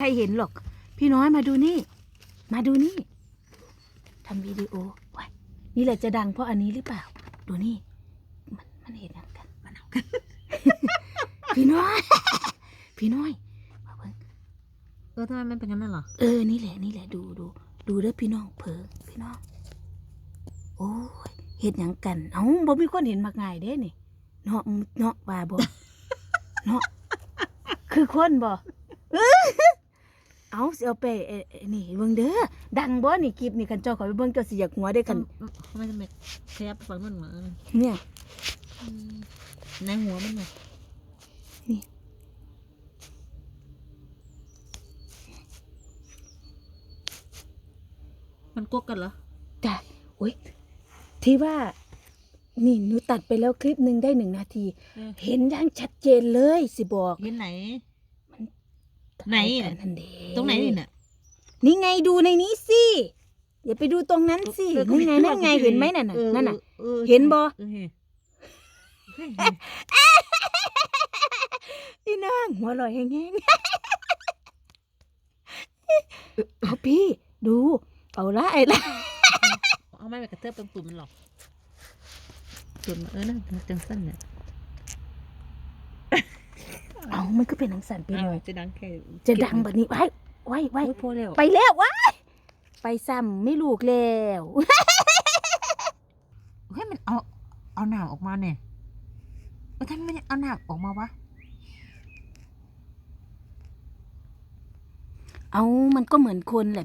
ใครเห็นหรอก พี่น้อยมาดูนี่ มาดูนี่ทำวิดีโอไว้นี่แหละจะดังเพราะอันนี้หรือเปล่า ดูนี่ มันมันเห็นอย่างกันมันเอากัน พี่น้อย พี่น้อยมาเบิ่งเออทำไมมันเป็นงั้นน่ะเหรอเออนี่แหละนี่แหละดูดูดูเด้อพี่น้องเผลอพี่น้องโอ้ยเห็นอย่างกัน เอ้าบ่มีคนเห็นมากง่ายเด้นี่เนาะเนาะว่าบ่เนาะคือคนบ่ เอ้อเอาสิเอาไปเอ่อเอ่อนี่เบิ่งเด้อดังบ่นี่คลิปนี่คันเจ้าขอไปเบิ่งเจ้าสิอยากหัวได้กันทำไมทำไมขยับไปฝั่งนู้นมาเออเนี่ย ในหัวมันไงนี่มันกกกันเหรอจ้ะโอ้ยที่ว่า นี่หนูตัดไปแล้วคลิปหนึ่งได้หนึ่งนาทีเออเห็นอย่างชัดเจนเลยสิบอก เห็นไหนมัน ไหนเอาอะกันั่นเด้ตรงไหนนี่น่ะ นี่ไงดูในนี้สิอย่าไปดูตรงนั้นสิเออก็นี่ไงม่นั่นไงรู้เห็นไหมนั่นน่ะออนั่นน่ะ ออเห็นบ่ เออเห็นเฮ้ยพี่นางหัวลอยแห้งๆเอาพี่ ดู เอาละไอ้ละเอาไม้ไปกระเทือบตรงตุ่มมันหรอกตุ่มมันเออนะจังสั้นเนี่ย เอามันก็เป็นหนังสันไปหน่อยาวจะดังแค่จะดังแบบนี้ไว้ไว้ไว้โอ้ยพอแล้วไปแล้วว้ายไปซ้ำไม่ลูกแล้วเฮ้ยมันเอาเอาหนามออกมาเนี่ยเออทำไมมันเอาหนามออกมาวะเอามันก็เหมือนคนแหละ